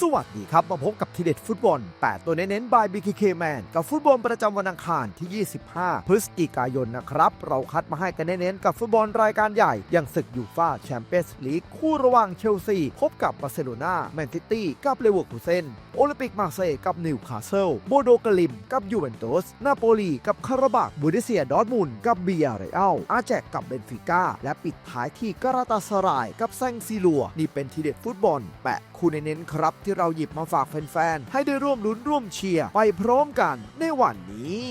สวัสดีครับ มาพบกับทีเด็ดฟุตบอล 8 ตัวเน้นๆ by BKK Man กับฟุตบอลประจำวันอังคารที่ 25 พฤศจิกายนนะครับ เราคัดมาให้กันเน้นๆ กับฟุตบอลรายการใหญ่ อย่างศึกยูฟ่าแชมเปี้ยนส์ลีกคู่ระหว่างเชลซี พบกับบาร์เซโลนาแมนซิตี้กับเลเวอร์คูเซนโอลิมปิกมาเซยกับนิวคาสเซิลโบโดกลิม กับยูเวนตุสนาโปลีกับคาราบากบูเดเซียดอร์ทมุนกับเบียร์เรอัลอาแจกกับเบนฟิก้าและปิดท้ายที่กราตาสรายกับแซงซีลัวนี่เป็นทีเด็ดฟุตบอลแปะ คู่เน้นๆครับ ที่เราหยิบมาฝากแฟนๆ ให้ได้ร่วมลุ้นร่วมเชียร์ไปพร้อมกันในวันนี้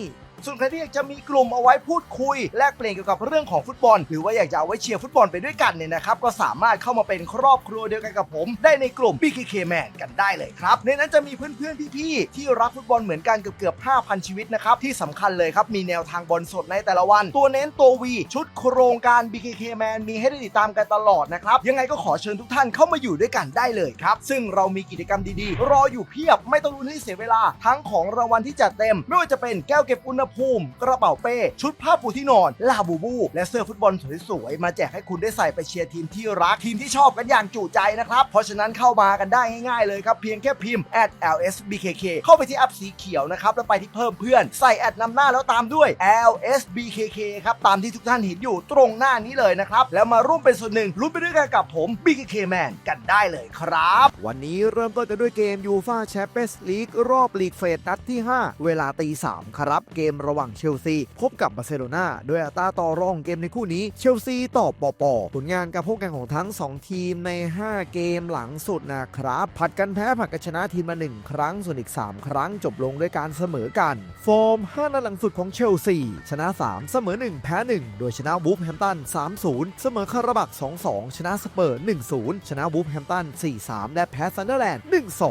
ส่วนใครที่อยากจะมีกลุ่มเอาไว้พูดคุย แลกเปลี่ยนเกี่ยวกับเรื่องของฟุตบอล หรือว่าอยากจะเอาไว้เชียร์ฟุตบอลไปด้วยกันเนี่ยนะครับก็สามารถเข้ามาเป็นครอบครัวเดียวกันกับผม ได้ในกลุ่ม BKK Man กันได้เลยครับ ในนั้นจะมีเพื่อนๆพี่ๆที่รักฟุตบอลเหมือนกันเกือบเกือบๆ5,000 ชีวิตนะครับที่สำคัญเลยครับมีแนวทางบอลสดในแต่ละวัน ตัวเน้นตัววีชุดโครงการ BKK Man มีให้ได้ติดตามกันตลอดนะครับยังไงก็ขอเชิญทุกท่านเข้ามาอยู่ด้วยกันได้เลยครับซึ่งเรามีกิจกรรมดีๆ รออยู่เพียบไม่ต้องลุ้นให้เสียเวลา ทั้งของรางวัลที่จัดเต็ม ไม่ว่าจะเป็นแก้วเก็บอุณหภูมิ กระเป๋าเป้ ชุดผ้าปูที่นอน ลาบูบู และเสื้อฟุตบอลสวยๆ มาแจกให้คุณได้ใส่ไปเชียร์ทีมที่รักทีมที่ชอบกันอย่างจุใจนะครับ เพราะฉะนั้นเข้ามากันได้ง่ายๆเลยครับ เพียงแค่พิมพ์ @lsbkk เข้าไปที่แอปสีเขียวนะครับแล้วไปที่เพิ่มเพื่อนใส่แอดนำหน้าแล้วตามด้วย lsbkk ครับตามที่ทุกท่านเห็นอยู่ตรงหน้านี้เลยนะครับแล้วมาร่วมเป็นส่วนหนึ่งลุ้นไปด้วยกันกับผม BKK Man กันได้เลยครับ วันนี้เริ่มต้นกันด้วยเกมยูฟาแชมเปี้ยนส์ลีกรอบลีกเฟสนัดที่ 5 เวลาตี3ครับเกมระหว่างเชลซี พบกับบาร์เซโลนาโดยอัตราต่อรองเกมในคู่นี้เชลซีต่อปอปอผลงานการพบกันของทั้ง 2 ทีมใน 5 เกมหลังสุดนะครับ ผัดกันแพ้ผัดกันชนะทีมมา 1 ครั้งส่วนอีก 3 ครั้งจบลงด้วยการเสมอกัน ฟอร์ม 5 นัดหลังสุดของเชลซี ชนะ 3 เสมอ 1 แพ้ 1 โดยชนะวูฟแฮมตัน 3-0 เสมอคาราบัก 2-2 ชนะสเปอร์ 1-0 ชนะวูฟแฮมตัน 4-3 และแพ้ซันเดอร์แลนด์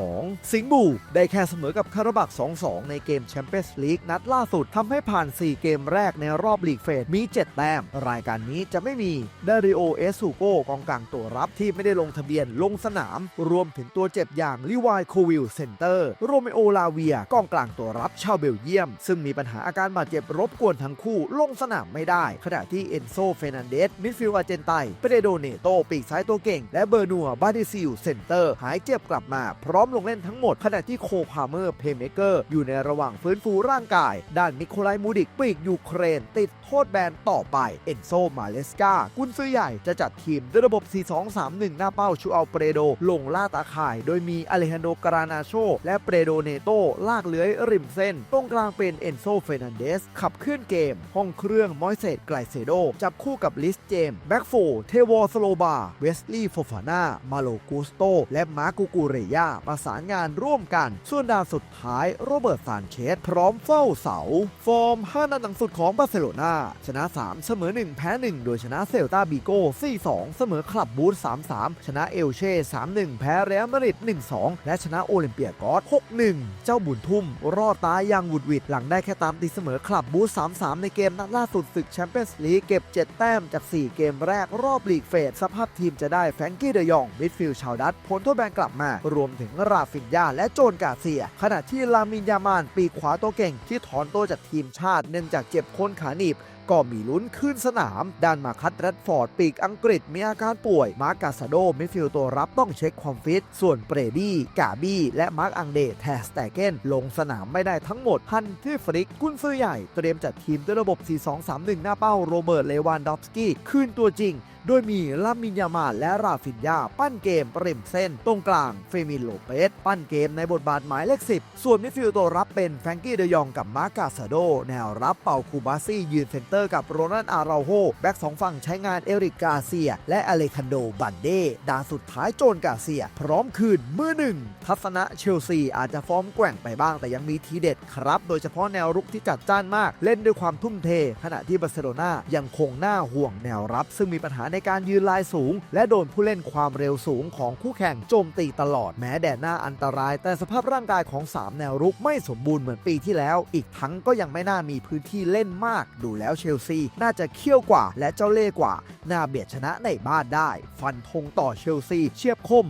1-2 สิงห์บูได้แค่เสมอกับคาราบัก 2-2 ในเกมแชมเปี้ยนส์ลีกนัดล่าสุดทำให้ผ่าน 4 เกมแรกในรอบลีกเฟสมี 7 แต้ม รายการนี้จะไม่มีดาริโอเอสูโกกองกลางตัวรับที่ไม่ได้ลงทะเบียนลงสนาม รวมถึงตัวเจ็บอย่างลิวายโควิลเซนเตอร์โรเมโอลาเวียกองกลางตัวรับชาวเบลเยียม ซึ่งมีปัญหาอาการบาดเจ็บรบกวนทั้งคู่ลงสนามไม่ได้ ขณะที่เอนโซเฟนันเดสมิดฟิลด์อาร์เจนไตเปเดโดเนโตปีกซ้ายตัวเก่ง และเบอร์นัวบาดิซิลเซนเตอร์หายเจ็บกลับมา พร้อมลงเล่นทั้งหมด ขณะที่โคพาเมอร์เพย์เมเกอร์อยู่ในระหว่างฟื้นฟูร่างกายด้านนิโคลายมูดิกปีกยูเครน ติดโทษแบนต่อไป เอนโซมาเลสกากุนซื้อใหญ่จะจัดทีมด้วยระบบ 4-2-3-1 หน้าเป้าชูอัลเปรโด ลงล่าตาข่าย โดยมีอเลฮันโดกรานาโช และเปรโดเนโต ลากเลื้อยริมเส้น ตรงกลางเป็นเอนโซเฟนันเดส ขับเคลื่อนเกม ห้องเครื่องมอยเซตไกลเซโด จับคู่กับลิสเจม แบ็กโฟเทวอสโลบา เวสลีย์โฟฟาน่า มาโลกูสโต และมาร์กูกูเรยาประสานงานร่วมกัน ส่วนดาวสุดท้ายโรเบิร์ตซานเชสพร้อมเฝ้าเสาฟอร์ม 5 นัดหลังสุดของบาร์เซโลนาชนะ 3 เสมอ 1 แพ้ 1 โดยชนะเซลตาบิโก้ 4-2 เสมอคลับบูธ3-3 ชนะเอลเช่ 3-1 แพ้เรอัลมาดริด1-2 และชนะโอลิมเปียกอส6-1 เจ้าบุญทุ่ม รอดตายอย่างหวุดหวิด หลังได้แค่ตามตีเสมอคลับบูธ3-3 ในเกมนัดล่าสุดศึกแชมเปี้ยนส์ลีกเก็บ 7 แต้มจาก 4 เกมแรกรอบลีกเฟสสภาพทีมจะได้แฟรงกี้เดยองมิดฟิลด์ชาวดัตพ้นโทษแบนกลับมา รวมถึงราฟินยาและโจนกาเซีย ขณะที่ลามินยามานปีกขวาตัวเก่งที่ถอนตัวจากทีมชาติเนื่องจากเจ็บโคนขาหนีบก็มีลุ้นขึ้นสนาม ด้านมาคัตแรดฟอร์ดปีกอังกฤษมีอาการป่วย มาร์กาซาโดมิฟิลตัวรับต้องเช็คความฟิต ส่วนเปรดี้กาบี้และมาร์กอังเดแทสแตเกนลงสนามไม่ได้ทั้งหมดฮันที่ฟริกกุนซือใหญ่ เตรียมจัดทีมด้วยระบบ 4-2-3-1 หน้าเป้าโรเบิร์ตเลวานดอฟสกี้ขึ้นตัวจริงโดยมีลามินยามาและราฟินยาปั้นเกมปริมเส้น ตรงกลางเฟมินโลเปสปั้นเกมในบทบาทหมายเลข 10 ส่วนมิดฟิลด์ตัวรับเป็นแฟรงกี้เดยองกับมาร์กาซาโด แนวรับเป่าคูบาซี่ยืนเซนเตอร์กับโรนัลอาราโฮแบ็กสองฝั่งใช้งานเอริกกาเซีย และอเลคันโดบันเดดาสุดท้ายโจนกาเซีย พร้อมคืนมือหนึ่งทัศนะเชลซีอาจจะฟอร์มแกว่งไปบ้างแต่ยังมีทีเด็ดครับ โดยเฉพาะแนวรุกที่จัดจ้านมาก เล่นด้วยความทุ่มเท ขณะที่บาร์เซโลนายังคงหน้าห่วงแนวรับ ซึ่งมีปัญหาในการยืนลายสูง และโดนผู้เล่นความเร็วสูงของคู่แข่งโจมตีตลอดแม้แดดหน้าอันตราย แต่สภาพร่างกายของ 3 แนวรุกไม่สมบูรณ์เหมือนปีที่แล้ว อีกทั้งก็ยังไม่น่ามีพื้นที่เล่นมาก ดูแล้วเชลซี น่าจะเขี้ยวกว่าและเจ้าเล่ห์กว่า น่าเบียดชนะในบ้านได้ ฟันธงต่อเชลซีเชียบคม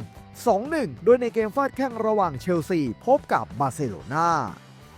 2-1 โดยในเกมฟาดแข้งระหว่างเชลซี พบกับบาร์เซโลนา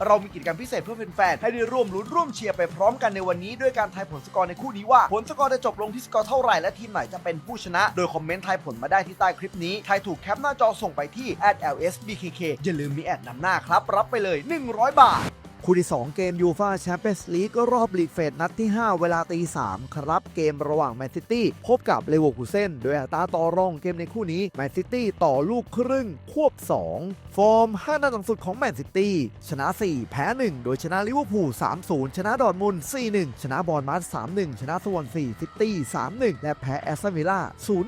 เรามีกิจกรรมพิเศษเพื่อแฟนๆให้ได้ร่วมลุ้นร่วมเชียร์ไปพร้อมกันในวันนี้ด้วยการทายผลสกอร์ในคู่นี้ว่า ผลสกอร์จะจบลงที่สกอร์เท่าไหร่และทีมไหนจะเป็นผู้ชนะ โดยคอมเมนต์ทายผลมาได้ที่ใต้คลิปนี้ทายถูกแคปหน้าจอส่งไปที่ @lsbkk อย่าลืมมีแอดนำหน้าครับรับไปเลย 100 บาท คู่ที่ 2 เกมยูฟาแชมเปี้ยนส์ลีกรอบลีกเฟสนัดที่ 5 เวลาตี3ครับ เกมระหว่างแมนซิตี้พบกับเลเวอร์คูเซนโดยอัตราต่อรองเกมในคู่นี้แมนซิตี้ต่อลูกครึ่งควบ 2 ฟอร์ม 5 นัดหลังสุดของแมนซิตี้ชนะ 4 แพ้ 1 โดยชนะลิเวอร์พูล3-0 ชนะดอร์ทมุน4-1 ชนะบอลมัส3-1 ชนะสวอนซีซิตี้3-1 และแพ้แอสตันวิลล่า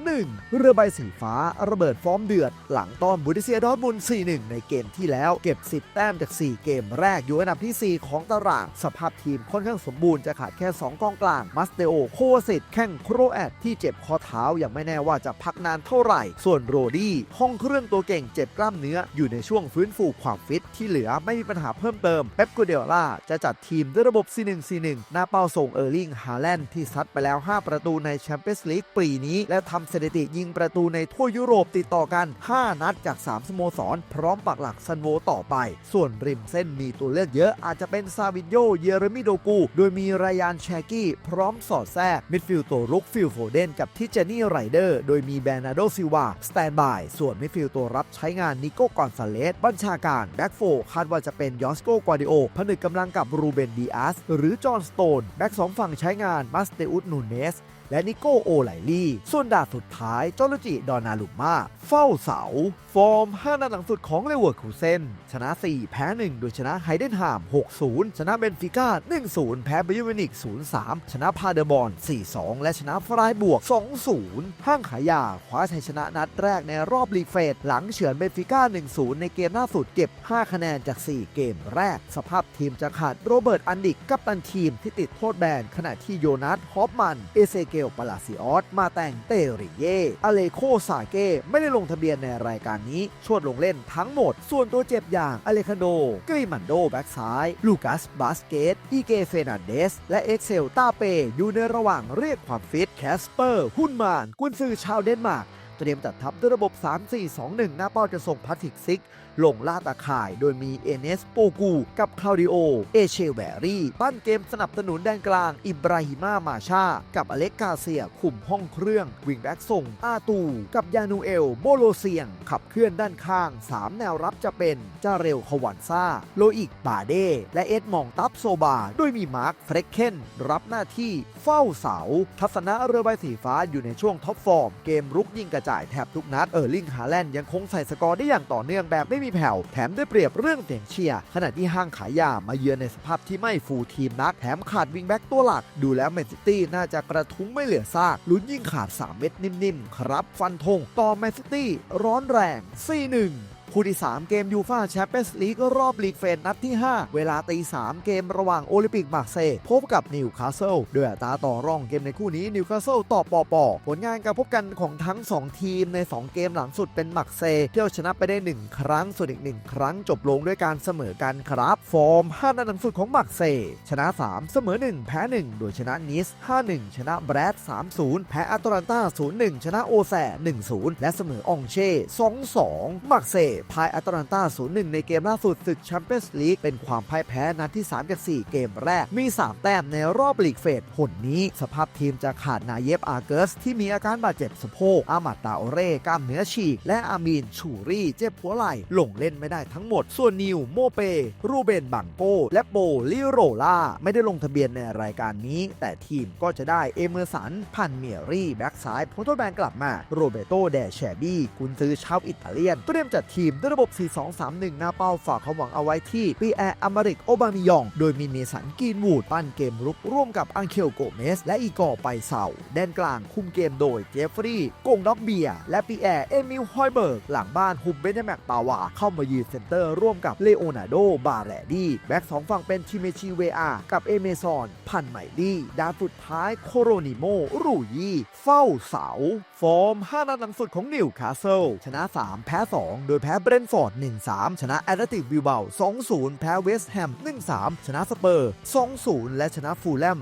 0-1 เรือใบสีฟ้าระเบิดฟอร์มเดือด หลังต้อนบูดิเซียดอร์ทมุน4-1 ในเกมที่แล้วเก็บ10แต้มจาก 4 เกมแรกอยู่อันดับที่ที่ 4 ของตาราง สภาพทีมค่อนข้างสมบูรณ์จะขาดแค่ 2กองกลาง มัสเตโอ โควสิตแข้งโครแอดที่เจ็บข้อเท้าอย่างไม่แน่ว่าจะพักนานเท่าไหร่ ส่วนโรดี้ห้องเครื่องตัวเก่งเจ็บกล้ามเนื้อ อยู่ในช่วงฟื้นฟูความฟิตที่เหลือไม่มีปัญหาเพิ่มเติมเป๊ปกูเดล่าจะจัดทีมด้วยระบบ 4-1-4-1 หน้าเป้าส่งเออร์ลิงฮาแลนด์ที่ซัดไปแล้ว 5 ประตูในแชมเปี้ยนส์ลีกปีนี้ และทำสถิติยิงประตูในทั่วยุโรปติดต่อกัน 5 นัดจาก 3 สโมสร พร้อมปักหลักซันโวต่อไป ส่วนริมเส้นมีตัวเลือกเยอะอาจจะเป็นซาวินโย เยเรมิโดกู โดยมีรายานแชกี้ พร้อมสอดแทรก มิดฟิลด์ตัวรุกฟิลโฟเดนกับทิเจนี่ไรเดอร์ โดยมีแบรนาโดซิวาสแตนบาย ส่วนมิดฟิลด์ตัวรับใช้งานนิโก้กอนซาเลส บัญชาการแบ็กโฟคาดว่าจะเป็นยอสโกกวาดิโอ ผนึกกำลังกับรูเบนดีอาสหรือจอห์นสโตน แบ็กสองฝั่งใช้งานมัสเตอุสนูเนสและนิโก้โอไลลี่ ส่วนดาสุดท้ายจอร์จิ ดอนาลุมมา เฝ้าเสา อร์ม 5 นัดหลังสุดของเลเวอร์คูเซนชนะ 4 แพ้ 1 โดยชนะไฮเดนฮาม 6-0 ชนะเบนฟิก้า 1-0 แพ้เบยูเวนิก 0-3 ชนะพาเดอร์บอน 4-2 และชนะฟรายบวก 2-0 ห้างขายยาคว้าชัยชนะนัดแรกในรอบลีเฟสหลังเฉือนเบนฟิก้า 1-0 ในเกมล่าสุดเก็บ 5 คะแนนจาก 4 เกมแรก สภาพทีมจะขาดโรเบิร์ต อันดิก กับตันทีมที่ติดโทษแบน ขณะที่โยนัส ฮอปมัน เอเซเกล ปาลาซิออส มาแต่งเตริเยอเลโค ซาเก้ ไม่ได้ลงทะเบียนในรายการนี้ชวดลงเล่นทั้งหมด ส่วนตัวเจ็บอย่างอเลคานโดกริมันโดแบ็กซ้าย ลูกัสบาสเกตอีเกเฟนันเดส และเอ็กเซลตาเป อยู่ในระหว่างเรียกความฟิตแคสเปอร์ฮุนมาน กุนซือชาวเดนมาร์กเตรียมจัดทัพด้วยระบบ 3-4-2-1 หน้าเป้าจะส่งพัทริกซิก ลงล่าตาข่ายโดยมีเอเนสโปกูกับคลาวดิโอ เอเชลแบรี่ ปั้นเกมสนับสนุนแดนกลาง อิบราฮิมามาชา กับอเล็กกาเซียคุมห้องเครื่อง วิงแบ็กส่ง อาตู กับยานูเอล โบโลเซียง ขับเคลื่อนด้านข้าง 3 แนวรับจะเป็น จาเรลควันซาโลอิกบาเด และเอ็ดมองตับโซบา โดยมีมาร์คเฟรกเคนรับหน้าที่เฝ้าเสา ทัศนะเรือใบสีฟ้าอยู่ในช่วงท็อปฟอร์ม เกมรุกยิงกระจายแทบทุกนัด เออร์ลิงฮาแลนด์ยังคงใส่สกอร์ได้อย่างต่อเนื่องแบบไม่มีแผ่ว แถมได้เปรียบเรื่องเสียงเชียร์ขณะที่ห้างขายยามาเยือนในสภาพที่ไม่ฟูลทีมนัก แถมขาดวิงแบ็กตัวหลัก ดูแล้วแมนซิตี้น่าจะกระทุ้งไม่เหลือซากลุ้นยิ่งขาด 3 เม็ดนิ่มๆ ครับ ฟันธงต่อแมนซิตี้ร้อนแรง 4-1 คู่ที่ 3 เกมยูฟาแชมเปี้ยนส์ลีกรอบลีกเฟสนัดที่ 5 เวลาตี3เกมระหว่างโอลิมปิกมาร์เซย์พบกับนิวคาสเซิลดยอัตราต่อรองเกมในคู่นี้นิวคาสเซิลต่อปอปอผลงานการพบกันของทั้ง 2 ทีมใน 2 เกมหลังสุดเป็นมักเซย์ที่เอาชนะไปได้ 1 ครั้งส่วนอีก 1 ครั้งจบลงด้วยการเสมอกันครับฟอร์ม5นัดหลังสุดของมักเซย์ชนะ 3 เสมอ 1 แพ้ 1 โดยชนะนิส 5-1 ชนะแบรด 3-0 แพ้อัตแลนตา 0-1 ชนะโอแซ1-0 และเสมออองเช่ 2-2มักเซย์พายอัตแลนตา0-1 ในเกมล่าสุดศึกแชมเปี้ยนส์ลีกเป็นความพ่ายแพ้นัดที่ 3 จาก 4 เกมแรก มี 3 แต้มในรอบลีกเฟสหนนี้ สภาพทีมจะขาดนาเยฟอาเกิสที่มีอาการบาดเจ็บสะโพก อามัดตาโอเร่กล้ามเนื้อฉีก และอามีน ชูรี่ เจ็บหัวไหล่ลงเล่นไม่ได้ทั้งหมด ส่วนนิว โมเป รูเบน บังโก และโบลิโรล่า ไม่ได้ลงทะเบียนในรายการนี้ แต่ทีมก็จะได้เอเมอร์สัน พันเมียรี่ แบ็กซ้ายพ้นโทษแบนกลับมา โรเบโต แดแชบี้ กุนซือชาวอิตาเลียนเตรียมจัดทีมด้วยระบบ 4-2-3-1 หน้าเป้าฝากความหวังเอาไว้ที่ปีแอร์อเมริกโอบามิยอง โดยมีเมสันกีนวูดปั้นเกมรุกร่วมกับอังเคลโกเมส และอีกอไปเซาแดนกลางคุมเกมโดยเจฟฟรีย์กงด็อกเบีย และปีแอร์เอมิลฮอยเบิร์ก หลังบ้านฮุมเบนแมกปาวา เข้ามายืนเซนเตอร์ร่วมกับเลโอนาร์โดบาแรดีแบ็กสองฝั่งเป็นชิเมชิเวอากับเอเมซอนพันไมลี่ดานสุดท้ายโคโรนิโมรูยีเฝ้าเสา ฟอร์ม 5 นัดหลังสุดของนิวคาสเซิลชนะ 3 แพ้ 2 โดยแพ้เบรนฟอร์ด 1-3 ชนะแอตเลติกบิลเบา2-0 แพ้เวสต์แฮม 1-3 ชนะสเปอร์ 2-0 และชนะฟูลแลม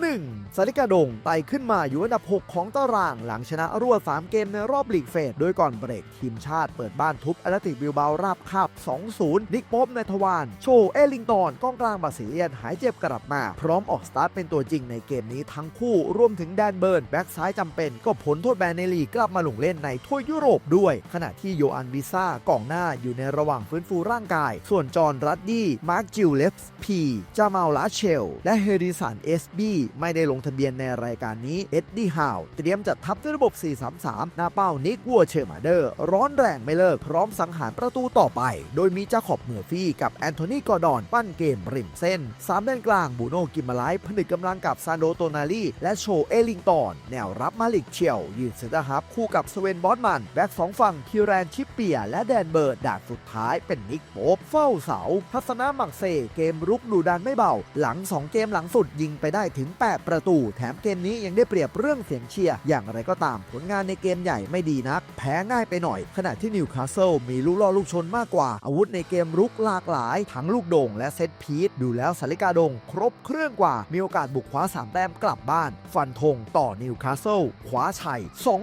2-1 สาริกาดงไต่ขึ้นมาอยู่อันดับ 6 ของตาราง หลังชนะรวด 3 เกมในรอบลีกเฟส โดยก่อนเบรกทีมชาติเปิดบ้านทุบแอตเลติกบิลเบาราบคาบ 2-0 นิกป๊อบในทวารโชว์เอลิงตันกองกลางบาซิเลียนหายเจ็บกลับมา พร้อมออกสตาร์ทเป็นตัวจริงในเกมนี้ทั้งคู่รวมถึงแดนเบิร์นแบ็กซ้ายจำเป็นก็ผลโทษแบนในลีกกลับมาลงเล่นในทั่วยยุโรปด้วย ขณะที่โยอันวิซ่ากองหน้าอยู่ในระหว่างฟื้นฟูร่างกาย ส่วนจอห์นรัดดี้มาร์คจิลเลฟส์พีจามาลาเชล และเฮริสันเอสบีไม่ได้ลงทะเบียนในรายการนี้เอ็ดดี้ฮาวเตรียมจัดทัพด้วยระบบ 4-3-3 หน้าเป้านิกวัวเชอร์มาเดอร์ร้อนแรงไม่เลิก พร้อมสังหารประตูต่อไป โดยมีจาขอบเมอร์ฟี่กับแอนโทนีกอร์ดอน ปั้นเกมริมเส้นสามด้านกลางบูโนกิมมาไลฟ์ผนึกกำลังกับซานโดโตนาลีและโชเอลิงตันแนวรับมาลิกเชียวยืนเซนเตอร์ฮับคู่กับสเวนบอสมันแบ็กสองฝั่งคิวแรนชิปเปีย และแดนเบิร์ดดาดสุดท้ายเป็นนิกโป๊บเฝ้าเสา ทัศนามักเซเกมรุกดูดันไม่เบา หลัง 2 เกมหลังสุดยิงไปได้ถึง 8 ประตู แถมเกมนี้ยังได้เปรียบเรื่องเสียงเชียร์อย่างไรก็ตามผลงานในเกมใหญ่ไม่ดีนัก แพ้ง่ายไปหน่อย ขณะที่นิวคาสเซิลมีลูกล่อลูกชนมากกว่า อาวุธในเกมรุกหลากหลาย ทั้งลูกโด่งและเซตพีทดูแล้วสาริกาดง ครบเครื่องกว่า มีโอกาสบุกคว้า3แต้มกลับบ้าน ฟันธงต่อนิวคาสเซิลคว้าชัย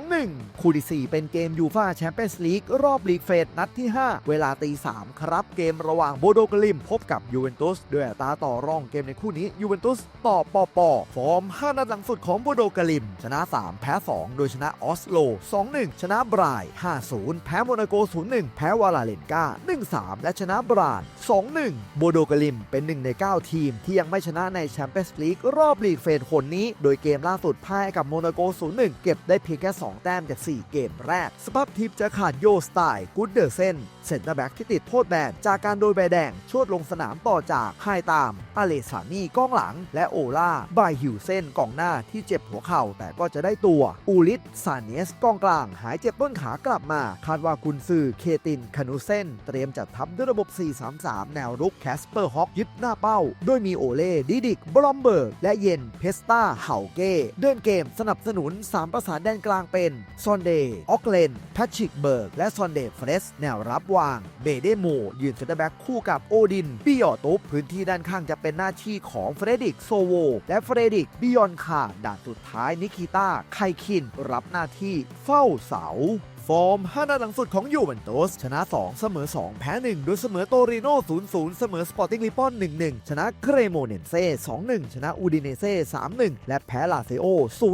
2-1 คู่ที่4เป็นเกมยูฟาแชมเปี้ยนส์ลีกรอบลีกเฟสนัดที่ 5 เวลาตี3ครับ เกมระหว่างโบโดกลิมพบกับยูเวนตุสด้วยตาต่อรองเกมในคู่นี้ยูเวนตุสต่อปอปอฟอร์ม 5 นัดหลังสุดของโบโดกลิม ชนะ 3 แพ้ 2 โดยชนะออสโล 2-1 ชนะบราย 5-0 แพ้โมนาโก 0-1 แพ้วาลาเลนกา1-3 และชนะบราน 2-1 โบโดกลิมเป็นหนึ่งใน 9 ทีม ที่ยังไม่ชนะในแชมเปี้ยนส์ลีกรอบลีกเฟสคนนี้ โดยเกมล่าสุดพ่ายกับโมนาโก 0-1 เก็บได้เพียงแค่ 2 แต้มจาก 4 เกมแรก สภาพทีมจะขาดโยสไตล์กูดเดอร์เซนเซนเตอร์แบ็กที่ติดโทษแบนจากการโดยใบแดงชวดลงสนามต่อจากไฮตามอเลสานีกองหลัง และโอล่าบายฮิวเซนกองหน้าที่เจ็บหัวเข่าแต่ก็จะได้ตัว อูลิสซานเนสกองกลาง หายเจ็บต้นขากลับมา คาดว่ากุนซือเคตินคานูเซนเตรียมจัดทัพด้วยระบบ 4-3-3 แนวรุกแคสเปอร์ฮอกยึดหน้าเป้า โดยมีโอเล่ดิดิกบลอมเบิร์กและเยนเพสตาเห่าเก้เดินเกมสนับสนุน 3 ประสานแดนกลางเป็นซอนเดย์ออกเลนแพทริกเบิร์กและซอนเดย์เฟรสแนวรับวาง เบเดโมยืนเซนเตอร์แบ็กคู่กับโอดินบิยอตุปพื้นที่ด้านข้างจะเป็นหน้าที่ของเฟรดิกโซโว และเฟรดิกบิยอนคาด่านสุดท้ายนิคิต้าไคคิน รับหน้าที่เฝ้าเสา ร์ม 5 นัดหลังสุดของยูเวนตุสชนะ 2 เสมอ 2 แพ้ 1 โดยเสมอโตริโน่0-0 เสมอสปอร์ติ้งลิปอน 1-1 ชนะเกรโมเนนเซ่ 2-1 ชนะอูดิเนเซ่ 3-1 และแพ้ลาเซโอ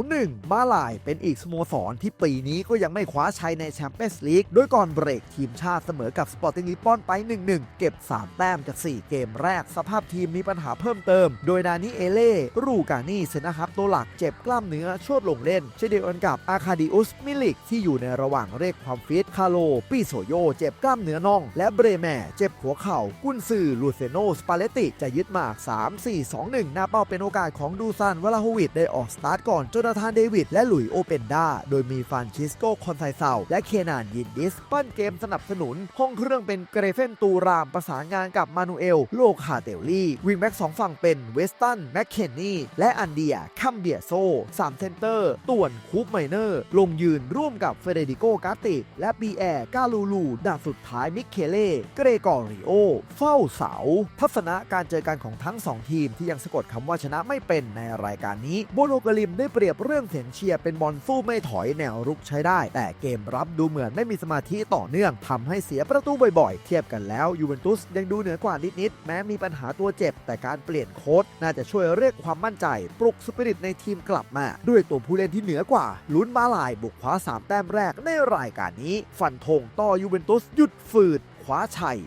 0-1 มาลายเป็นอีกสโมสรที่ปีนี้ก็ยังไม่คว้าชัยในแชมเปี้ยนส์ลีกโดยก่อนเบรกทีมชาติเสมอกับสปอร์ติ้งลิปอนไป 1-1 เก็บ 3 แต้มจาก 4 เกมแรก สภาพทีมมีปัญหาเพิ่มเติม โดยดานิเอเล่ รูกานี่เซนนะครับตัวหลักเจ็บกล้ามเนื้อชวดลงเล่นเช่นเดียวกันกับอาคาดิอุสมิลิกที่อยู่ในระหว่างเรียกความฟิตคาโลปิโซโย เจ็บกล้ามเนื้อน่อง และเบรแมเจ็บหัวเข่า กุนซือลูเซโนสปาเลตติจะยึดหมาก 3 4 2 1 หน้าเป้าเป็นโอกาสของดูซานวลาโฮวิดได้ออกสตาร์ทก่อนโจนาธานเดวิดและหลุยโอเปนดาโดยมีฟานชิสโกคอนไซเซาและเคนานยินดิส ปั้นเกมสนับสนุน ห้องเครื่องเป็นเกรเฟนตูรามประสานงานกับมานูเอล โลคาเตลลี่วิงแบ็กสองฝั่งเป็นเวสตันแมคเคนนี่และอันเดียคัมเบียโซสามเซนเตอร์ต่วนคูปไมเนอร์ ลงยืนร่วมกับเฟเดริโกกาติ และปีแอร์กาลูลูด่านสุดท้ายมิเคเล่เกรกอริโอ เฝ้าเสา ทัศนะการเจอกันของทั้ง 2 ทีมที่ยังสะกดคำว่าชนะไม่เป็นในรายการนี้โบโลกลิมได้เปรียบเรื่องเสียงเชียร์เป็นบอลสู้ไม่ถอยแนวรุกใช้ได้ แต่เกมรับดูเหมือนไม่มีสมาธิต่อเนื่องทำให้เสียประตูบ่อยๆ เทียบกันแล้วยูเวนตุสยังดูเหนือกว่านิดๆแม้มีปัญหาตัวเจ็บ แต่การเปลี่ยนโค้ชน่าจะช่วยเรียกความมั่นใจ ปลุกสปิริตในทีมกลับมา ด้วยตัวผู้เล่นที่เหนือกว่าลุ้นมาลายบุกคว้า3แต้มแรกในรายการนี้ ฟันธงต่อยูเวนตุสหยุดฝืดคว้าชัย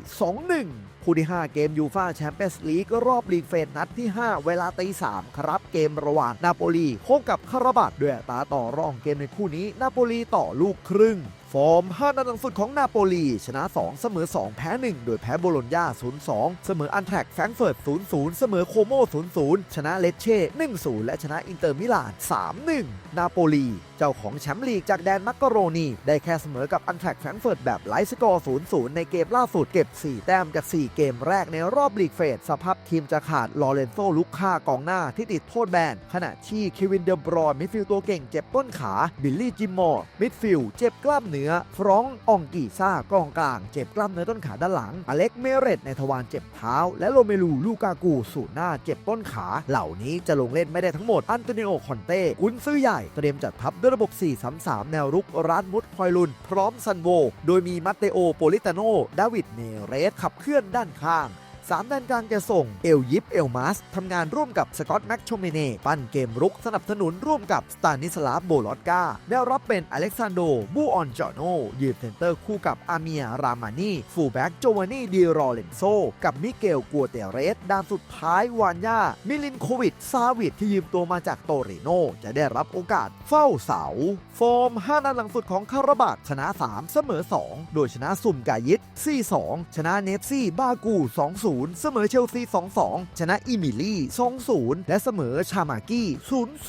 2-1 คู่ที่ 5 เกมยูฟาแชมเปี้ยนส์ลีกรอบลีกเฟสนัดที่ 5 เวลาตีสามครับเกมระหว่างนาโปลีพบกับคาราบัตด้วยตาต่อรองเกมในคู่นี้นาโปลีต่อลูกครึ่ง ฟอร์ม5นัดหลังสุดของนาโปลี ชนะ 2 เสมอ 2 แพ้ 1 โดยแพ้โบโลญญา 0-2 เสมออันแทรกแฟรงเฟิร์ต 0-0 เสมอโคโม 0-0 ชนะเลเช่ 1-0 และชนะอินเตอร์มิลาน 3-1 นาโปลี เจ้าของแชมป์ลีกจากแดนมักกะโรนี ได้แค่เสมอกับอันแทรกแฟรงเฟิร์ตแบบไลท์สกอร์ 0-0 ในเกมล่าสุดเก็บ 4 แต้มจาก 4 เกมแรกในรอบลีกเฟส สภาพทีมจะขาดลอเรนโซลุกค่ากองหน้าที่ติดโทษแบน ขณะที่เควินเดอบรอยน์มิดฟิลด์ตัวเก่งเจ็บต้นขา บิลลี่จิมมอร์ มิดฟิลด์เจ็บกล้ามเนื้อนื้อ ฟรองก์อองกีซ่ากองกลาง เจ็บกล้ามเนื้อต้นขาด้านหลัง อเล็กเมเรตในทวารเจ็บเท้า และโรเมลูลูกากูสูหน้าเจ็บต้นขา เหล่านี้จะลงเล่นไม่ได้ทั้งหมด อันโตนิโอคอนเต้กุนซื้อใหญ่ เตรียมจัดทัพด้วยระบบ 4-3-3 แนวรุกร้านมุดคอยลุน พร้อมซันโว โดยมีมัตเตโอโปลิตาโนดาวิดเนเรสขับเคลื่อนด้านข้าง สามแดนกลางจะส่งเอลยิปเอลมัสทำงานร่วมกับสกอตแม็กชเมเน่ปั้นเกมรุกสนับสนุนร่วมกับสตานิสลาฟโบลอตกาแนวรับเป็นอเล็กซานโดบูออนจอโนยืนเซนเตอร์คู่กับอาเมียรามานีฟูลแบ็กโจวานีดีรอเลนโซกับมิเกลกัวเตเรสด้านสุดท้ายวานยามิลินโควิดซาวิดที่ยืมตัวมาจากโตริโนจะได้รับโอกาสเฝ้าเสาฟอร์ม5 นัดหลังสุดของคาราบาดชนะ 3 เสมอ 2 โดยชนะซุ่มกายิด4-2 ชนะเนฟซี่บากู 2-0เสมอเชลซี 2-2 ชนะอิมิลี่ 2-0 และเสมอชามากี้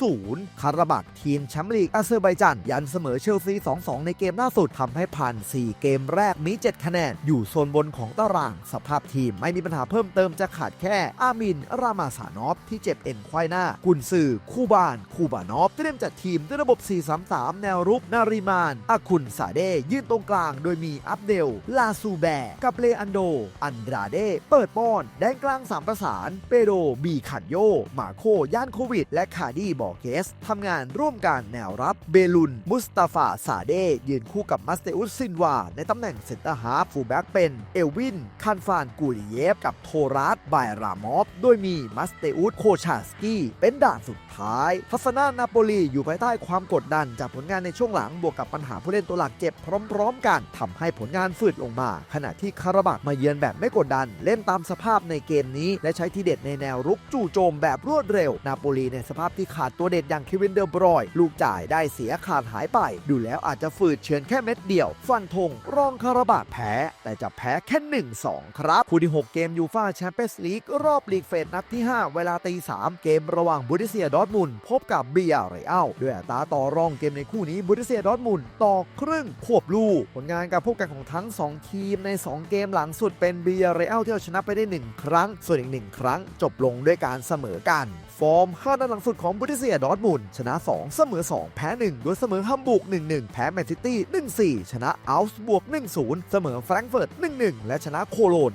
0-0 คาราบาดทีมแชมป์ลีกอาเซอร์ไบจันยันเสมอเชลซี 2-2 ในเกมล่าสุดทำให้ผ่าน 4 เกมแรกมี 7 คะแนน อยู่โซนบนของตาราง สภาพทีมไม่มีปัญหาเพิ่มเติมจะขาดแค่ อามิน รามาสานอฟที่เจ็บเอ็นควายหน้า กุนซือ คูบาน คูบานอฟเตรียมจัดทีมด้วยระบบ 4-3-3 แนวรุกนาริมานอาคุนซาเดยืนตรงกลาง โดยมีอัปเดล ลาซูแบกับเลอันโด อันดราเด เปิดป้อน แดนกลางสามประสาน เปโดบีขันโย มาโค ย่านโควิด และคาดีบอเกสทำงานร่วมกันแนวรับ เบลุน มุสตาฟาซาเด ยืนคู่กับมัสเตอุสซินวา ในตำแหน่งเซนเตอร์ฮาฟฟูลแบ็กเป็น เอลวิน คันฟานกูลิเยฟ กับโทรัสบายรามอฟ โดยมีมัสเตอุสโคชาสกี้ เป็นด่านสุดท้าย ทัศนานาโปลีอยู่ภายใต้ความกดดันจากผลงานในช่วงหลังบวกกับปัญหาผู้เล่นตัวหลักเจ็บพร้อม ๆ กันทำให้ผลงานฝืดลงมา ขณะที่คาราบักมาเยือนแบบไม่กดดันเล่นตามสภาพในเกมนี้ และใช้ทีเด็ดในแนวรุกจู่โจมแบบรวดเร็ว นาโปลีในสภาพที่ขาดตัวเด็ดอย่างเควินเดอร์บรอย ลูกจ่ายได้เสียขาดหายไป ดูแล้วอาจจะฝืดเฉือนแค่เม็ดเดียว ฟันธงรองคาราบาแพ้ แต่จะแพ้แค่ 1-2 ครับคู่ที่ 6 เกมยูฟาแชมเปี้ยนส์ลีกรอบลีกเฟสนัดที่ 5 เวลาตี3เกมระหว่างบูริเซียดอทมุนพบกับเบียร์เรอัลด้วยอัตราต่อรองเกมในคู่นี้บูริเซียดอทมุนต่อครึ่งควบลูผลงานการพบกันของทั้ง 2 ทีมใน 2 เกมหลังสุดเป็นเบียร์เรอัลที่เอาชนะไปได้ 1 ครั้ง ส่วนอีก 1 ครั้งจบลงด้วยการเสมอกัน อร์ม5นัดหลังสุดของบูริเซียดอร์ทมุนชนะ 2 เสมอ 2 แพ้ 1 โดยเสมอฮัมบูร์ก1-1 แพ้แมนซิตี้ 1-4 ชนะอัลส์บวก 1-0 เสมอแฟรงก์เฟิร์ต 1-1 และชนะโคโลน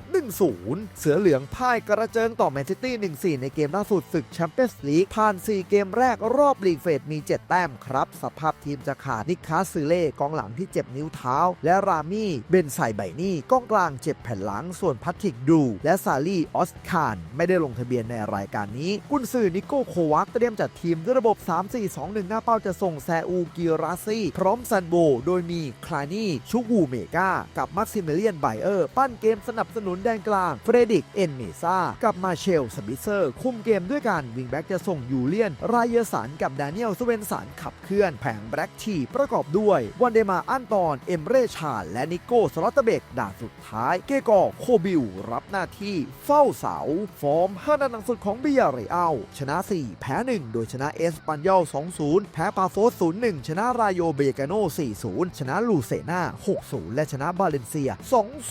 1-0 เสือเหลืองพ่ายกระเจิงต่อแมนซิตี้ 1-4 ในเกมล่าสุดศึกแชมเปี้ยนส์ลีกผ่าน 4 เกมแรกรอบลีกเฟสมี 7 แต้มครับ สภาพทีมจะขาดนิคคาซือเล่กองหลังที่เจ็บนิ้วเท้า และรามี่เบนไซไบนี่กองกลางเจ็บแผ่นหลังส่วนพัทริกดู และซาลีออสคานไม่ได้ลงทะเบียนในรายการนี้กุนซือนิโก้โควักเตรียมจัดทีมด้วยระบบ 3-4-2-1 หน้าเป้าจะส่งแซอูกิราซีพร้อมซันโบ โดยมีคลานี่ชูวูเมกากับมักซิเมเลียนไบเออร์ ปั้นเกมสนับสนุนแดนกลาง เฟรดิก เอนเมซากับมาเชลสบิเซอร์ คุมเกมด้วยกันวิงแบ็กจะส่งยูเลียน รายเยสันกับดานิเอลสเวนสันขับเคลื่อนแผงแบล็กทีประกอบด้วยวันเดมาอันตอน เอมเรชาและนิโก้สลอตเตเบกด่านสุดท้าย เกกอโคบิลรับหน้าที่เฝ้าเสา ฟอร์ม5นัดหลังสุดของเบียร์เรอัลชนะ 4 แพ้ 1 โดยชนะเอสปันยอล2-0 แพ้ปาโฟส0-1 ชนะรายโยเบกาโน4-0 ชนะลูเซนา6-0 และชนะบาเลนเซีย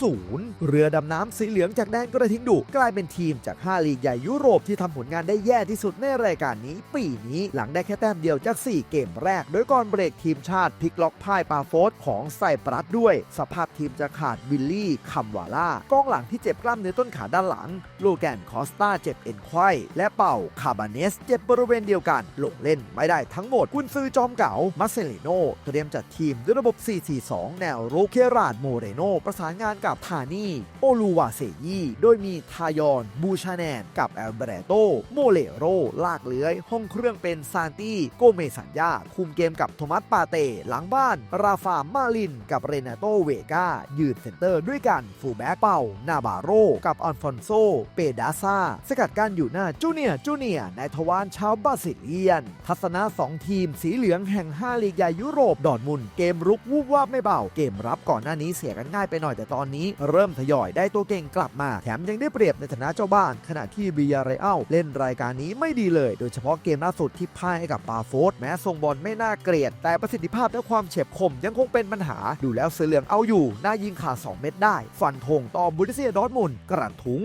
2-0 เรือดำน้ำสีเหลืองจากแดนกระทิงดุกลายเป็นทีมจาก 5 ลีกใหญ่ยุโรปที่ทำผลงานได้แย่ที่สุดในรายการนี้ปีนี้หลังได้แค่แต้มเดียวจาก 4 เกมแรก โดยก่อนเบรกทีมชาติพลิกล็อกพ่ายปาโฟสของไซปรัสด้วย สภาพทีมจะขาดวิลลี่คัมวาล่ากองหลังที่เจ็บกล้ามเนื้อต้นขาด้านหลัง โลแกนคอสตาเจ็บเอ็นไขว้และเป่าคาบาเนสเจ็บบริเวณเดียวกัน ลงเล่นไม่ได้ทั้งหมด กุนซือจอมเก่า มาเซลิโนเตรียมจัดทีมด้วยระบบ 4-4-2 แนวรุกเคราดโมเรโนประสานงานกับทานี่โอลูวาเซยีโดยมีทายอน บูชาแนน กับแอลเบรโต โมเลโร ลากเลื้อย ห้องเครื่องเป็นซานตี้ โกเมสัญญา คุมเกมกับโทมัสปาเต้หลังบ้าน ราฟามาลิน กับเรนาโตเวกายืดเซนเตอร์ด้วยกัน ฟูแบ็กเป่า นาบาโร กับอัลฟอนโซ เปดาซา สกัดการอยู่หน้าจูเนียจูเนียร์ในทวารชาวบาซิเลียน ทัศนะ 2 ทีมสีเหลืองแห่ง 5 ลีกใหญ่ยุโรป ดอร์ทมุน เกมรุกวูบวาบไม่เบา เกมรับก่อนหน้านี้เสียกันง่ายไปหน่อยแต่ตอนนี้เริ่มทยอยได้ตัวเก่งกลับมา แถมยังได้เปรียบในฐานะเจ้าบ้าน ขณะที่บียาเรอัลเล่นรายการนี้ไม่ดีเลย โดยเฉพาะเกมล่าสุดที่พ่ายให้กับปาโฟสแม้ทรงบอลไม่น่าเกลียด แต่ประสิทธิภาพและความเฉียบคมยังคงเป็นปัญหา ดูแล้วเสือเหลืองเอาอยู่น่ายิงขาด2เม็ดได้ ฟันธงต่อบูริเซียดอร์ทมุนกระทุง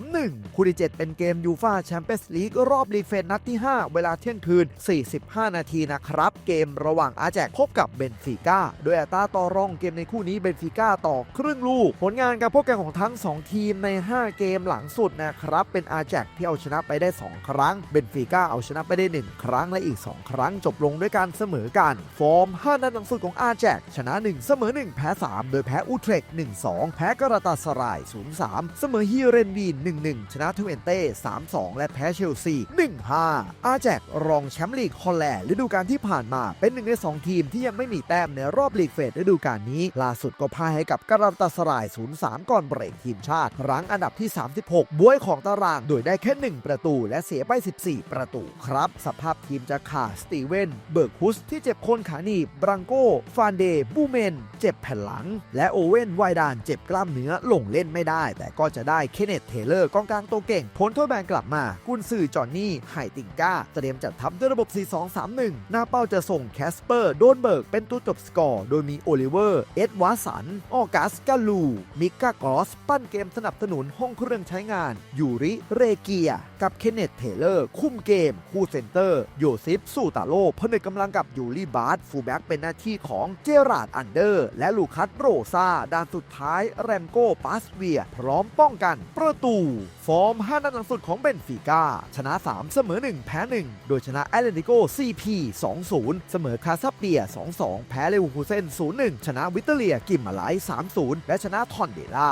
3-1คู่ที่7เป็นเกมยูฟาแชมเปี้ยนส์ลีกรอบอบลีกเฟสนัดที่ 5 เวลาเที่ยงคืน 45 นาทีนะครับ เกมระหว่างอาแจกพบกับเบนฟิก้า โดยอัตราต่อรองเกมในคู่นี้เบนฟิก้าต่อครึ่งลูก ผลงานการพบกันของทั้ง 2 ทีมใน 5 เกมหลังสุดนะครับ เป็นอาแจกที่เอาชนะไปได้ 2 ครั้ง เบนฟิก้าเอาชนะไปได้ 1 ครั้งและอีก 2 ครั้งจบลงด้วยการเสมอกัน ฟอร์ม 5 นัดหลังสุดของอาแจกชนะ 1 เสมอ 1 แพ้ 3 โดยแพ้อูเทรก1-2 แพ้กราตาสราย 0-3 เสมอฮีเรนวีน 1-1 ชนะทเวนเต้ 3-2 และแพ้เชลซี1-5 อาแจกรองแชมป์ลีกฮอลแลนด์ฤดูกาลที่ผ่านมาเป็นหนึ่งใน 2 ทีมที่ยังไม่มีแต้มในรอบลีกเฟสฤดูกาลนี้ ล่าสุดก็พ่ายให้กับกราตาสราย 0-3 ก่อนเบรกทีมชาติ รั้งอันดับที่ 36 บวยของตาราง โดยได้แค่ 1 ประตูและเสียไป 14 ประตูครับ สภาพทีมจะขาดสตีเวนเบิร์กฮุสที่เจ็บโคนขาหนีบบรังโกฟานเดบูเมน เจ็บแผ่นหลัง และโอเว่นไวดานเจ็บกล้ามเนื้อลงเล่นไม่ได้ แต่ก็จะได้เคนเนตเทเลอร์กองกลางตัวเก่งพ้นโทษแบนกลับมากุนซือจอห์นนี่ไฮติงก้าเตรียมจัดทัพด้วยระบบ 4-2-3-1 หน้าเป้าจะส่งแคสเปอร์ โดนเบิร์กเป็นตัวจบสกอร์ โดยมีโอลิเวอร์ เอ็ดวาสัน ออกัสกาลู มิก้ากอส ปั้นเกมสนับสนุนห้องเครื่องใช้งาน ยูริ เรเกีย กับเคนเนตเทเลอร์ คุ้มเกม คู่เซนเตอร์ โยซิฟ สูตาโลผนึกกำลังกับยูริบาร์ฟูลแบ็กเป็นหน้าที่ของเจราร์ดอันเดอร์ และลูคัสโรซาด้านสุดท้ายแรมโก้ปาสเวีย พร้อมป้องกัน ประตู ฟอร์ม 5 นัดหลังสุดของเบนฟิก้าชนะ3เสมอ 1 แพ้ 1 โดยชนะแอตเลติโก CP 2-0 เสมอคาซับเดีย 2-2 แพ้เลวูคูเซน 0-1 ชนะวิตเตอเลียกิมมาไล3-0 และชนะทอนเดล่า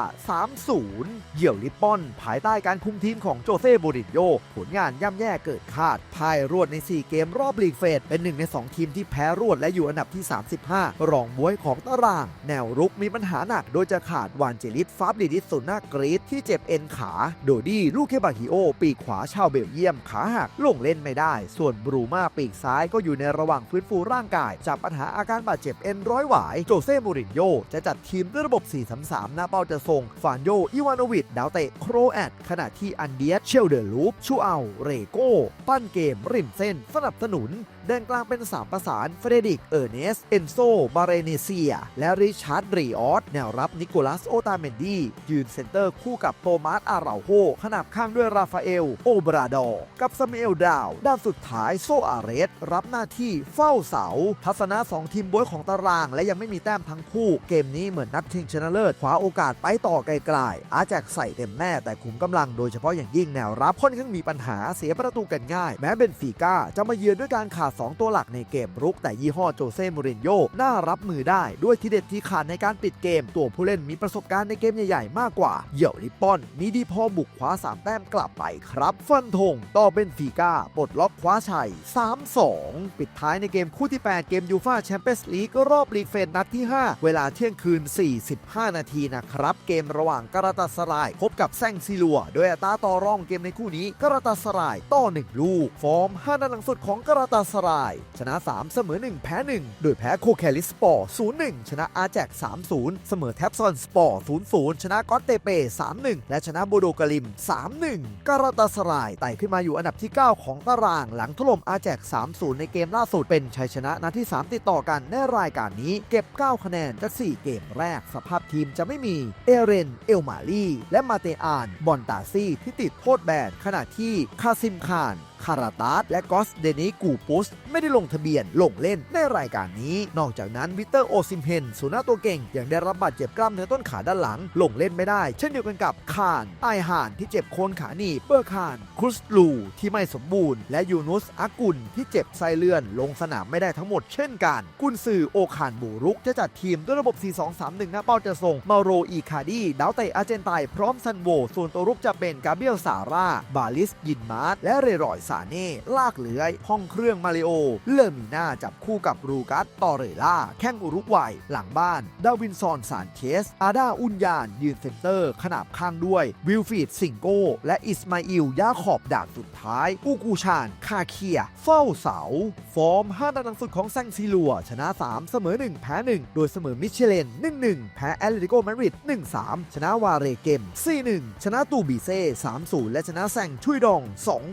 3-0 เหี่ยวลิปปอน ภายใต้การคุมทีมของโจเซ่โบรินโย ผลงานย่ำแย่เกิดคาดพ่ายรวดใน 4 เกมรอบลีกเฟส เป็นหนึ่งใน 2 ทีมที่แพ้รวดและอยู่อันดับที่ 35 รองบวยของตาราง แนวรุกมีปัญหาหนัก โดยจะขาดวานเจลิสฟาบลิดิสสุนากรีดที่เจ็บเอ็นขา โดดี้ลูกเคบาฮิโอ ปีขวาชาวเบลเยียมขาหักลงเล่นไม่ได้ ส่วนบรูมาปีกซ้ายก็อยู่ในระหว่างฟื้นฟูร่างกาย จากปัญหาอาการบาดเจ็บเอ็นร้อยหวาย โจเซ่มูรินโญ่จะจัดทีมด้วยระบบ 4-3-3 หน้าเป้าจะส่งฟานโยอิวานอวิดดาวเตะโครแอตขณะที่อันเดียสเชลเดอร์ลูปชูเอาเรโก้ ปั้นเกมริมเส้น สนับสนุน เดินกลางเป็น3ประสานเฟรดิก เออร์เนส เอนโซบาเรเนเซีย และริชาร์ดรีออสแนวรับนิโคลัสโอตาเมนดียืนเซนเตอร์คู่กับโทมัสอาราโฮขนาบข้างด้วยราฟาเอล โอบราดอร์กับซามิเอลดาว ด้านสุดท้ายโซอาเรส รับหน้าที่เฝ้าเสา ทัศนะ 2 ทีมบวยของตาราง และยังไม่มีแต้มทั้งคู่ เกมนี้เหมือนนัดชิงชนะเลิศคว้าโอกาสไปต่อไกลๆ อาแจกใส่เต็มแน่แต่ขุมกำลังโดยเฉพาะอย่างยิ่งแนวรับค่อนข้างมีปัญหาเสียประตูกันง่าย แม้เบนฟิก้าจะมาเยือนด้วยการขาด2 ตัวหลักในเกมรุกแต่ยี่ห้อโจเซ่มูรินโญ่น่ารับมือได้ด้วยทีเด็ดที่ขาดในการปิดเกม ตัวผู้เล่นมีประสบการณ์ในเกมใหญ่ๆ มากกว่า เหยี่ยวลิปปอน มีดีพอบุกคว้า 3 แต้มกลับไปครับ ฟันธงต่อเบนฟิก้าปลดล็อกคว้าชัย 3-2 ปิดท้ายในเกมคู่ที่ 8 เกมยูฟาแชมเปี้ยนส์ลีกรอบลีกเฟสนัดที่ 5 เวลาเที่ยงคืน 45 นาทีนะครับ เกมระหว่างกราตาสราย พบกับแซงซิลัว โดยอัตราต่อรองเกมในคู่นี้กราตาสรายต่อ 1 ลูก ฟอร์ม 5นัดหลังสุดของกราตาสราย ชนะ 3 เสมอ 1 แพ้ 1 โดยแพ้โคแคลิสปอร์ 0-1 ชนะอาแจก 3-0 เสมอแท็บซอนสปอร์ 0-0 ชนะกอตเตเป 3-1 และชนะโบโดกาลิม 3-1กราตาสรายไต่ขึ้นมาอยู่อันดับที่ 9 ของตาราง หลังถล่มอาแจก 3-0 ในเกมล่าสุดเป็นชัยชนะนัดที่ 3 ติดต่อกันในรายการนี้ เก็บ 9 คะแนนจาก 4 เกมแรก สภาพทีมจะไม่มี เอเรน เอลมาลีและมาเตอาน บอนตาซี่ที่ติดโทษแบนขณะที่คาซิมคาน คาราตาสและกอสเดนิกูปุส ไม่ได้ลงทะเบียนลงเล่นในรายการนี้ นอกจากนั้นวิเตอร์โอซิมเฮนสุนัขตัวเก่ง ยังได้รับบาดเจ็บกล้ามเนื้อต้นขาด้านหลัง ลงเล่นไม่ได้ เช่นเดียวกันกับคานไอฮานที่เจ็บโคนขาหนีบเบอร์คานครุสลูที่ไม่สมบูรณ์ และยูนุสอากุลที่เจ็บไส้เลื่อน ลงสนามไม่ได้ทั้งหมดเช่นกัน กุนซือโอคานบูรุกจะจัดทีมด้วยระบบ 4-2-3-1 หน้าเป้าจะส่งมาโรอีคาดีดาวเตะอาร์เจนไตพร้อมซันโวส่วนตัวรุกจะเป็นกาเบียลซาร่าบาลิสยินมาร์และเรรอยซาเน่ ลากเลื้อย ห้องเครื่องมาริโอ เลอร์มิน่าจับคู่กับรูกัสตอเรล่า แข้งอุรุกวัย หลังบ้าน ดาวินซอนซานเชสอาดาอุนยาน ยืนเซนเตอร์ ขนาบข้างด้วย วิลฟีดสิงโก และอิสมาอิลยาขอบดาบสุดท้าย อูกูชาน คาเคีย เฝ้าเสา ฟอร์ม5นัดหลังสุดของแซงซิลัว ชนะ 3 เสมอ 1 แพ้ 1 โดยเสมอมิเชเลน 1-1 แพ้แอตเลติโกมาดริด 1-3 ชนะวาเรเกม 4-1 ชนะตูบีเซ่ 3-0 และชนะแซงชุยดอง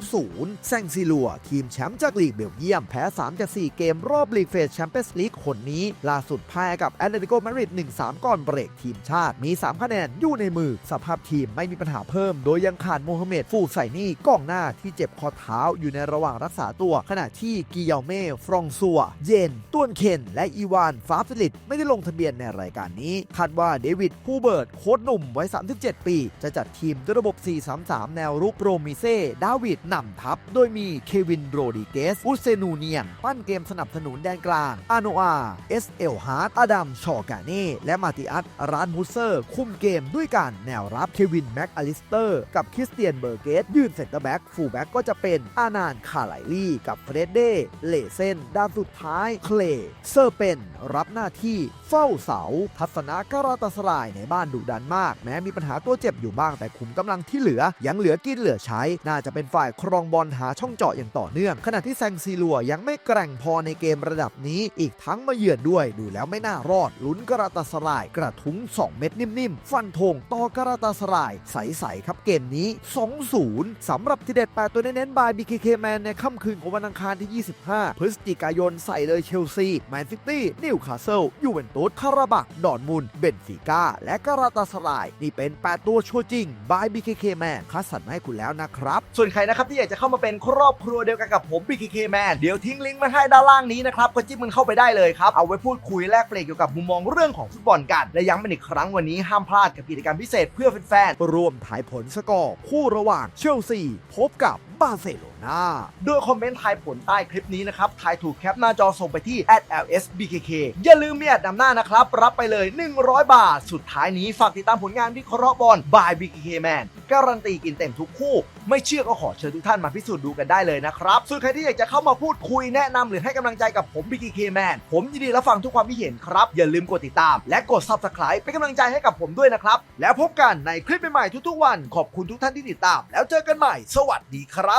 2-0แซงซิลัว ทีมแชมป์จากลีกเบลเยียม แพ้3จาก4เกมรอบลีกเฟสแชมเปี้ยนส์ลีกคนนี้ ล่าสุดแพ้กับแอตเลติโกมาดริด1-3 ก่อนเบรกทีมชาติ มี 3 คะแนนอยู่ในมือ สภาพทีมไม่มีปัญหาเพิ่ม โดยยังขาดโมฮัมเหม็ดฟูไซนี่กองหน้าที่เจ็บข้อเท้าอยู่ในระหว่างรักษาตัว ขณะที่กิเยาเม่ฟรองซัว เยนต้วนเคนและอีวานฟาฟลิตไม่ได้ลงทะเบียนในรายการนี้คาดว่าเดวิดฮูเบิร์ตโค้ชหนุ่มวัย37 ปี จะจัดทีมด้วยระบบ 4-3-3 แนวรุกโรมิเซ่ดาวิดนำทัพโดยมีเควินโรดิเกสอุเซนูเนียน ปั้นเกมสนับสนุนแดนกลาง อาโนอา เอสเอลฮาร์ดอดัม ชอกาเน่ และมาติอัสรานมุสเซอร์ คุมเกมด้วยการแนวรับเควินแม็กอลิสเตอร์ กับคริสเตียนเบอร์เกส ยืนเซนเตอร์แบ็กฟูลแบ็กก็จะเป็นอานานคาไลลี่กับเฟรดเดเลเซนด้านสุดท้ายเคลเซอร์เป็นรับหน้าที่ เฝ้าเสา ทัศนะการาตสลายในบ้านดุดันมาก แม้มีปัญหาตัวเจ็บอยู่บ้างแต่ขุมกำลังที่เหลือ ยังเหลือกินเหลือใช้ น่าจะเป็นฝ่ายครองบอลหาช่องเจาะอย่างต่อเนื่อง ขณะที่แซงซีลัวยังไม่แกร่งพอในเกมระดับนี้ อีกทั้งมาเยือนด้วยดูแล้วไม่น่ารอด ลุ้นกราตสลาย กระทุ้ง 2 เม็ดนิ่มๆ ฟันธงต่อกราตสลาย ใสๆครับเกมนี้ 2-0สำหรับทีเด็ด8ตัวเน้นๆบาย BKK Man ในค่ำคืนของวันอังคารที่ 25 พฤศจิกายนใส่เลยเชลซีแมนซิตี้นิวคาสเซิลยูเวนตุสคาราบัก ดอร์ทมุนด์เบนฟิก้า และกราตาสลาย นี่เป็น 8 ตัวชัวร์จริง บาย BKK Man คัดสรรมาให้คุณแล้วนะครับ ส่วนใครนะครับ ที่อยากจะเข้ามาเป็นครอบครัวเดียวกันกับผม BKK Man เดี๋ยวทิ้งลิงก์มาให้ด้านล่างนี้นะครับ ก็จิ้มมันเข้าไปได้เลยครับ เอาไว้พูดคุยแลกเปลี่ยนเกี่ยวกับมุมมองเรื่องของฟุตบอลกัน และย้ำเป็นอีกครั้งวันนี้ห้ามพลาดกับกิจกรรมพิเศษเพื่อแฟนๆรวมถ่ายผลสกอร์คู่ระหว่างเชลซีพบกับบาร์เซโล นาโดยคอมเมนต์ทายผลใต้คลิปนี้นะครับทายถูกแคปหน้าจอส่งไปที่ @lsbkk อย่าลืมมีแอดนำหน้านะครับ รับไปเลย 100 บาท สุดท้ายนี้ฝากติดตามผลงานวิเคราะห์บอล by BKK Man การันตีกินเต็มทุกคู่ ไม่เชื่อก็ขอเชิญทุกท่านมาพิสูจน์ดูกันได้เลยนะครับส่วนใครที่อยากจะเข้ามาพูดคุยแนะนำหรือให้กำลังใจกับผม BKK Man ผมยินดีรับฟังทุกความคิดเห็นครับ อย่าลืมกดติดตาม และกด Subscribe เป็นกำลังใจให้กับผมด้วยนะครับแล้วพบกันในคลิปใหม่ๆทุกๆวัน ขอบคุณทุกท่านที่ติดตาม แล้วเจอกันใหม่ สวัสดีครับ